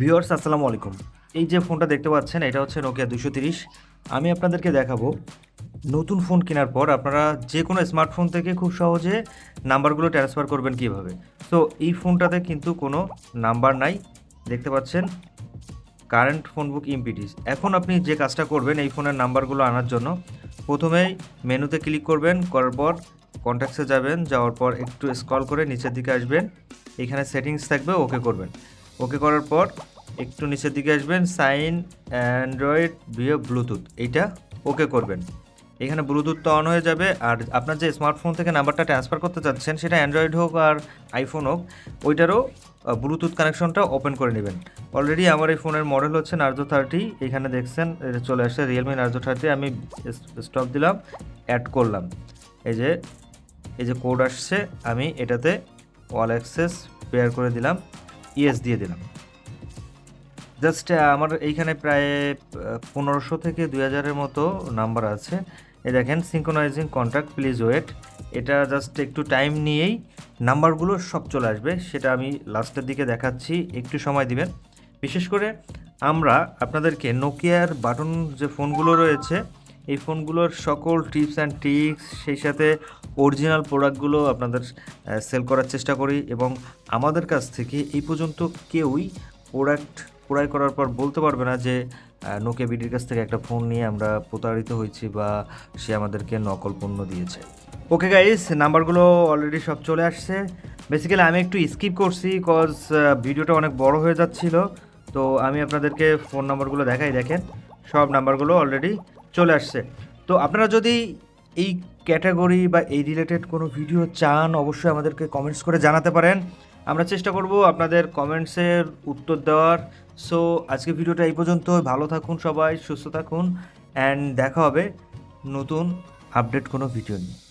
Viewers, আসসালামু আলাইকুম। এই যে ফোনটা দেখতে পাচ্ছেন, এটা হচ্ছে নোকিয়া দুশো তিরিশ। আমি আপনাদেরকে দেখাবো, নতুন ফোন কেনার পর আপনারা যে কোনো স্মার্টফোন থেকে খুব সহজে নাম্বারগুলো ট্রান্সফার করবেন কীভাবে। তো এই ফোনটাতে কিন্তু কোনো নাম্বার নাই। দেখতে পাচ্ছেন কারেন্ট ফোন বুক ইমপিটিস এখন আপনি যে কাজটা করবেন এই ফোনের নাম্বারগুলো আনার জন্য প্রথমেই মেনুতে ক্লিক করবেন, করার পর কন্ট্যাক্টসে যাবেন, যাওয়ার পর একটু স্ক্রল করে নিচের দিকে আসবেন। এখানে সেটিংস থাকবে ওকে করবেন। ওকে করার পর একটু নিচের দিকে আসবেন, সাইন, অ্যান্ড্রয়েড ভিও ব্লুটুথ এইটা ওকে করবেন। এখানে ব্লুটুথটা অন হয়ে যাবে, আর আপনার যে স্মার্টফোন থেকে নাম্বারটা ট্রান্সফার করতে চাচ্ছেন, সেটা অ্যান্ড্রয়েড হোক আর আইফোন হোক, ওইটারও ব্লুটুথ কানেকশনটা ওপেন করে নেবেন। অলরেডি আমার এই ফোনের মডেল হচ্ছে নার্জো থার্টি এখানে দেখছেন চলে আসছে রিয়েলমি নার্জো থার্টি আমি স্টপ দিলাম অ্যাড করলাম। এই যে এই যে কোড আসছে, আমি এটাতে ওয়াল অ্যাক্সেস পেয়ার করে দিলাম। ইএস দিয়ে দিলাম। জাস্ট আমার এইখানে প্রায় পনেরোশো থেকে দুই হাজারের মতো নাম্বার আছে। এই দেখেন সিঙ্কোনাইজিং কন্ট্যাক্ট প্লিজ ওয়েট এটা জাস্ট একটু টাইম নিয়েই নাম্বারগুলো সব চলে আসবে। সেটা আমি লাস্টের দিকে দেখাচ্ছি। একটু সময় দিবেন। বিশেষ করে আমরা আপনাদেরকে নোকিয়ার বাটন যে ফোনগুলো রয়েছে এই ফোনগুলোর সকল টিপস অ্যান্ড ট্রিক্স, সেই সাথে অরিজিনাল প্রোডাক্টগুলো আপনাদের সেল করার চেষ্টা করি এবং আমাদের কাছ থেকে এই পর্যন্ত কেউই প্রোডাক্ট ক্রয় করার পর বলতে পারবে না যে নোকিয়া বিডির কাছ থেকে একটা ফোন নিয়ে আমরা প্রতারিত হয়েছি বা সে আমাদেরকে নকল পণ্য দিয়েছে। ওকে গাইস নাম্বারগুলো অলরেডি সব চলে আসছে। বেসিক্যালি আমি একটু স্কিপ করছি কজ ভিডিওটা অনেক বড় হয়ে যাচ্ছিল। তো আমি আপনাদেরকে ফোন নাম্বারগুলো দেখাই, দেখেন। সব নাম্বারগুলো অলরেডি চলে আসছে। তো আপনারা যদি এই ক্যাটাগরি বা এই রিলেটেড কোনো ভিডিও চান, অবশ্যই আমাদেরকে কমেন্টস করে জানাতে পারেন। আমরা চেষ্টা করব আপনাদের কমেন্টসের উত্তর দেওয়ার। সো আজকে ভিডিওটা এই পর্যন্ত ভালো থাকুন সবাই, সুস্থ থাকুন অ্যান্ড দেখা হবে নতুন আপডেট কোনো ভিডিও নিয়ে।